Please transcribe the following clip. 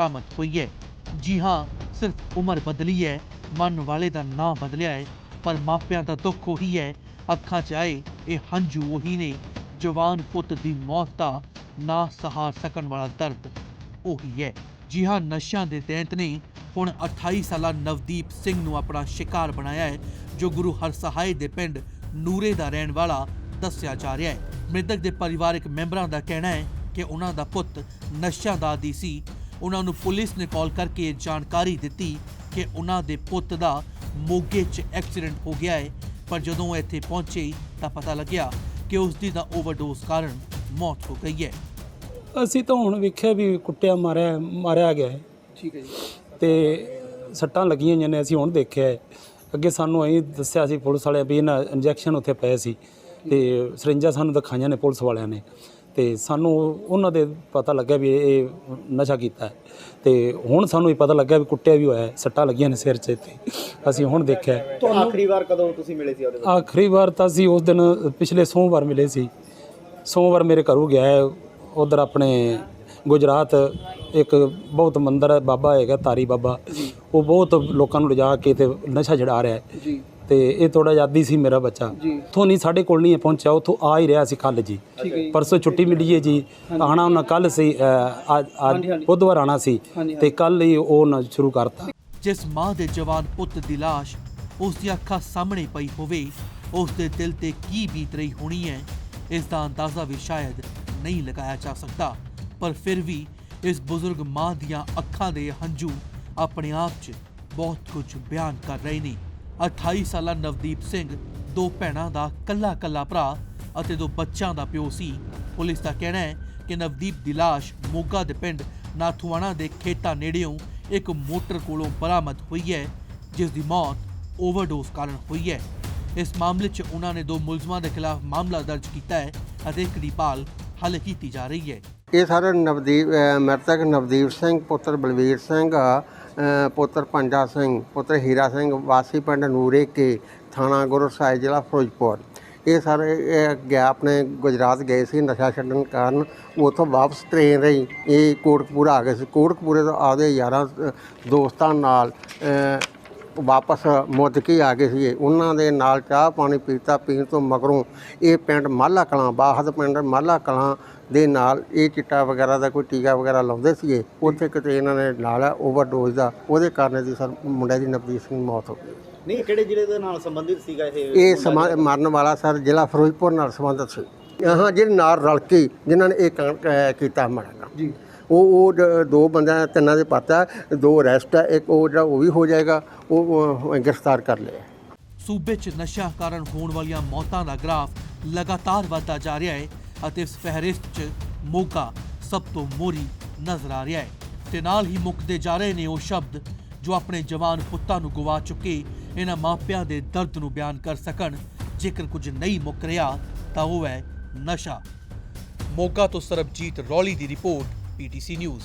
ਬਰਾਮਦ ਹੋਈ ਹੈ। ਜੀ ਹਾਂ, ਸਿਰਫ ਉਮਰ ਬਦਲੀ ਹੈ, ਮਨ ਵਾਲੇ ਦਾ ਨਾਂ ਬਦਲਿਆ ਹੈ, ਪਰ ਮਾਪਿਆਂ ਦਾ ਦੁੱਖ ਉਹੀ ਹੈ, ਅੱਖਾਂ 'ਚ ਆਏ ਇਹ ਹੰਝੂ ਉਹੀ ਨੇ, ਜਵਾਨ ਪੁੱਤ ਦੀ ਮੌਤ ਦਾ ਨਾ ਸਹਾਰ ਸਕਣ ਵਾਲਾ ਦਰਦ ਉਹੀ ਹੈ। ਜੀ ਹਾਂ, ਨਸ਼ਿਆਂ ਦੇ ਤਹਿਤ ਨੇ ਹੁਣ 28 ਸਾਲਾ ਨਵਦੀਪ ਸਿੰਘ ਨੂੰ ਆਪਣਾ ਸ਼ਿਕਾਰ ਬਣਾਇਆ ਹੈ, ਜੋ ਗੁਰੂ ਹਰਸਹਾਏ ਦੇ ਪਿੰਡ ਨੂਰੇ ਦਾ ਰਹਿਣ ਵਾਲਾ ਦੱਸਿਆ ਜਾ ਰਿਹਾ ਹੈ। ਮ੍ਰਿਤਕ ਦੇ ਪਰਿਵਾਰਕ ਮੈਂਬਰਾਂ ਦਾ ਕਹਿਣਾ ਹੈ ਕਿ ਉਹਨਾਂ ਦਾ ਪੁੱਤ ਨਸ਼ਾ ਦਾ ਆਦੀ ਸੀ ਉਹਨਾਂ ਨੂੰ ਪੁਲਿਸ ਨੇ ਕਾਲ ਕਰਕੇ ਇਹ ਜਾਣਕਾਰੀ ਦਿੱਤੀ ਕਿ ਉਹਨਾਂ ਦੇ ਪੁੱਤ ਦਾ ਮੋਗੇ 'ਚ ਐਕਸੀਡੈਂਟ ਹੋ ਗਿਆ ਹੈ। ਪਰ ਜਦੋਂ ਉਹ ਇੱਥੇ ਪਹੁੰਚੇ ਤਾਂ ਪਤਾ ਲੱਗਿਆ ਕਿ ਉਸ ਦੀ ਤਾਂ ਓਵਰਡੋਜ਼ ਕਾਰਨ ਮੌਤ ਹੋ ਗਈ ਹੈ। ਅਸੀਂ ਤਾਂ ਹੁਣ ਵੇਖਿਆ ਵੀ ਕੁੱਟਿਆ ਮਾਰਿਆ ਮਾਰਿਆ ਗਿਆ ਹੈ। ਠੀਕ ਹੈ ਜੀ। ਤੇ ਸੱਟਾਂ ਲੱਗੀਆਂ ਹੋਈਆਂ ਨੇ ਅਸੀਂ ਹੁਣ ਦੇਖਿਆ ਹੈ। ਅੱਗੇ ਸਾਨੂੰ ਐਂ ਦੱਸਿਆ ਸੀ ਪੁਲਿਸ ਵਾਲਿਆਂ ਵੀ ਇਹਨਾਂ ਇੰਜੈਕਸ਼ਨ ਉੱਥੇ ਪਏ ਸੀ ਤੇ ਸਰਿੰਜਾਂ ਸਾਨੂੰ ਦਿਖਾਈਆਂ ਨੇ ਪੁਲਿਸ ਵਾਲਿਆਂ ਨੇ। ਤੇ ਸਾਨੂੰ ਉਹਨਾਂ ਦੇ ਪਤਾ ਲੱਗਿਆ ਵੀ ਇਹ ਨਸ਼ਾ ਕੀਤਾ ਹੈ। ਤੇ ਹੁਣ ਸਾਨੂੰ ਇਹ ਪਤਾ ਲੱਗਿਆ ਵੀ ਕੁੱਟਿਆ ਵੀ ਹੋਇਆ ਹੈ ਸੱਟਾਂ ਲੱਗੀਆਂ ਨੇ ਸਿਰ 'ਚ ਤੇ ਅਸੀਂ ਹੁਣ ਦੇਖਿਆ ਹੈ। ਆਖਰੀ ਵਾਰ ਕਦੋਂ ਤੁਸੀਂ ਮਿਲੇ ਸੀ ਉਹਦੇ ਆਖਰੀ ਵਾਰ ਤਾਂ ਅਸੀਂ ਉਸ ਦਿਨ ਪਿਛਲੇ ਸੋਮਵਾਰ ਮਿਲੇ ਸੀ। ਸੋਮਵਾਰ ਮੇਰੇ ਘਰੋਂ ਗਿਆ ਹੈ ਉਧਰ ਆਪਣੇ ਗੁਜਰਾਤ ਇੱਕ ਬਹੁਤ ਮੰਦਰ ਹੈ ਬਾਬਾ ਹੈਗਾ ਤਾਰੀ ਬਾਬਾ। ਉਹ ਬਹੁਤ ਲੋਕਾਂ ਨੂੰ ਲਿਜਾ ਕੇ ਤੇ ਨਸ਼ਾ ਛਡਾ ਰਿਹਾ ਹੈ। ਜੀ। ਤੇ ਇਹ ਥੋੜਾ ਆਜ਼ਾਦੀ ਸੀ ਮੇਰਾ ਬੱਚਾ। ਉੱਥੋਂ ਨਹੀਂ ਸਾਡੇ ਕੋਲ ਨਹੀਂ ਪਹੁੰਚਿਆ ਉੱਥੋਂ ਆ ਹੀ ਰਿਹਾ ਸੀ ਕੱਲ ਜੀ। ਪਰਸੋਂ ਛੁੱਟੀ ਮਿਲੀ ਹੈ ਜੀ। ਆਣਾ ਉਹਨਾਂ ਕੱਲ ਸੀ। ਬੁੱਧਵਾਰ ਆਣਾ ਸੀ। ਤੇ ਕੱਲ ਹੀ ਉਹ ਨਾ ਸ਼ੁਰੂ ਕਰਤਾ। ਜਿਸ ਮਾਂ ਦੇ ਜਵਾਨ ਪੁੱਤ ਦੀ ਲਾਸ਼ ਉਸ ਦੀਆਂ ਅੱਖਾਂ ਸਾਹਮਣੇ ਪਈ ਹੋਵੇ ਉਸ ਦੇ ਦਿਲ ਤੇ ਕੀ ਬੀਤ ਰਹੀ ਹੋਣੀ ਹੈ ਇਸ ਦਾ ਅੰਦਾਜ਼ਾ ਵੀ ਸ਼ਾਇਦ ਨਹੀਂ ਲਗਾਇਆ ਜਾ ਸਕਦਾ। ਪਰ ਫਿਰ ਵੀ ਇਸ ਬਜ਼ੁਰਗ ਮਾਂ ਦੀਆਂ ਅੱਖਾਂ ਦੇ ਹੰਝੂ ਆਪਣੇ ਆਪ 'ਚ ਬਹੁਤ ਕੁਝ ਬਿਆਨ ਕਰ ਰਹੇ ਨੇ। 28 ਸਾਲਾ ਨਵਦੀਪ ਸਿੰਘ ਦੋ ਭੈਣਾਂ ਦਾ ਕੱਲਾ ਕੱਲਾ ਭਰਾ ਅਤੇ ਦੋ ਬੱਚਿਆਂ ਦਾ ਪਿਓ ਸੀ। ਪੁਲਿਸ ਦਾ ਕਹਿਣਾ ਹੈ ਕਿ ਨਵਦੀਪ ਦੀ ਲਾਸ਼ ਮੋਗਾ ਦੇ ਪਿੰਡ ਨਾਥੂਆਣਾ ਦੇ ਖੇਤਾਂ ਨੇੜਿਓਂ ਇੱਕ ਮੋਟਰ ਕੋਲੋਂ ਬਰਾਮਦ ਹੋਈ ਹੈ ਜਿਸ ਦੀ ਮੌਤ ਓਵਰਡੋਜ਼ ਕਾਰਨ ਹੋਈ ਹੈ। ਇਸ ਮਾਮਲੇ 'ਚ ਉਹਨਾਂ ਨੇ ਦੋ ਮੁਲਜ਼ਮਾਂ ਦੇ ਖਿਲਾਫ ਮਾਮਲਾ ਦਰਜ ਕੀਤਾ ਹੈ ਅਤੇ ਇੱਕ ਦੀ ਭਾਲ ਹਾਲੇ ਕੀਤੀ ਜਾ ਰਹੀ ਹੈ। ਇਹ ਸਾਰੇ ਨਵਦੀਪ ਅ, ਮ੍ਰਿਤਕ ਨਵਦੀਪ ਸਿੰਘ ਪੁੱਤਰ ਬਲਵੀਰ ਸਿੰਘ ਪੁੱਤਰ ਪੰਜਾ ਸਿੰਘ, ਪੁੱਤਰ ਹੀਰਾ ਸਿੰਘ, ਵਾਸੀ ਪਿੰਡ ਨੂਰੇ ਕੇ ਥਾਣਾ ਗੁਰੂ ਸਾਹਿਬ, ਜ਼ਿਲ੍ਹਾ ਫਿਰੋਜ਼ਪੁਰ। ਇਹ ਸਾਰੇ ਗਿਆ ਆਪਣੇ ਗੁਜਰਾਤ ਗਏ ਸੀ, ਨਸ਼ਾ ਛੱਡਣ ਕਾਰਨ ਉੱਥੋਂ ਵਾਪਸ ਟ੍ਰੇਨ ਰਹੀ ਇਹ ਕੋਟਕਪੂਰਾ ਆ ਗਏ ਸੀ। ਕੋਟਕਪੂਰੇ ਤੋਂ ਆਪਦੇ ਯਾਰਾਂ, ਦੋਸਤਾਂ ਨਾਲ ਵਾਪਸ ਮੁੱਦ ਕੇ ਆ ਗਏ ਸੀ ਉਹਨਾਂ ਦੇ ਨਾਲ ਚਾਹ ਪਾਣੀ ਪੀਤਾ, ਪੀਣ ਤੋਂ ਮਗਰੋਂ ਇਹ ਪਿੰਡ ਮਾਲਾ ਕਲਾਂ ਬਾਹਦ ਪਿੰਡ ਮਾਲਾ ਕਲਾਂ ਦੇ ਨਾਲ ਇਹ ਚਿੱਟਾ ਵਗੈਰਾ ਦਾ ਕੋਈ ਟੀਕਾ ਵਗੈਰਾ ਲਾਉਂਦੇ ਸੀਗੇ ਉੱਥੇ ਕਿਤੇ ਇਹਨਾਂ ਨੇ ਨਾਲ ਓਵਰਡੋਜ਼ ਦਾ ਉਹਦੇ ਕਾਰਨ ਦੀ ਸਰ ਮੁੰਡੇ ਦੀ ਨਵਦੀਪ ਸਿੰਘ ਮੌਤ ਹੋ ਗਈ। ਨਹੀਂ ਕਿਹੜੇ ਜ਼ਿਲ੍ਹੇ ਦੇ ਨਾਲ ਸੰਬੰਧਿਤ ਸੀਗਾ ਇਹ ਇਹ ਸਮਾ ਮਰਨ ਵਾਲਾ ਸਰ ਜ਼ਿਲ੍ਹਾ ਫਿਰੋਜ਼ਪੁਰ ਨਾਲ ਸੰਬੰਧਿਤ ਸੀ। ਹਾਂ ਜਿਹੜੇ ਨਾਲ ਰਲ ਕੇ ਜਿਨ੍ਹਾਂ ਨੇ ਇਹ ਕੰਮ, ਅਹ, ਕੀਤਾ ਮਾੜਾ ਜੀ। ਉਹ ਉਹ ਜ- ਦੋ ਬੰਦਿਆਂ ਤਿੰਨਾਂ ਦੇ ਪਤਾ ਦੋ ਅਰੈਸਟ ਹੈ ਇੱਕ ਉਹ ਜਿਹੜਾ ਉਹ ਵੀ ਹੋ ਜਾਏਗਾ ਉਹ ਉਹ ਗ੍ਰਿਫਤਾਰ ਕਰ ਲਿਆ। ਸੂਬੇ 'ਚ ਨਸ਼ਾ ਕਾਰਨ ਹੋਣ ਵਾਲੀਆਂ ਮੌਤਾਂ ਦਾ ਗ੍ਰਾਫ ਲਗਾਤਾਰ ਵਧਦਾ ਜਾ ਰਿਹਾ ਹੈ। ਅਤੇ ਇਸ ਫਹਿਰਿਸਤ 'ਚ ਮੋਗਾ ਸਭ ਤੋਂ ਮੋਰੀ ਨਜ਼ਰ ਆ ਰਿਹਾ ਹੈ। ਤੇ ਨਾਲ ਹੀ ਮੁੱਕਦੇ ਜਾ ਰਹੇ ਨੇ ਉਹ ਸ਼ਬਦ ਜੋ ਆਪਣੇ ਜਵਾਨ ਪੁੱਤਾਂ ਨੂੰ ਗਵਾ ਚੁੱਕੇ ਇਹਨਾਂ ਮਾਪਿਆਂ ਦੇ ਦਰਦ ਨੂੰ ਬਿਆਨ ਕਰ ਸਕਣ। ਜੇਕਰ ਕੁਝ ਨਹੀਂ ਮੁੱਕ ਰਿਹਾ, ਤਾਂ ਉਹ ਹੈ ਨਸ਼ਾ। ਮੋਗਾ ਤੋਂ ਸਰਬਜੀਤ ਰੌਲੀ ਦੀ ਰਿਪੋਰਟ ਪੀਟੀਸੀ ਨਿਊਜ਼।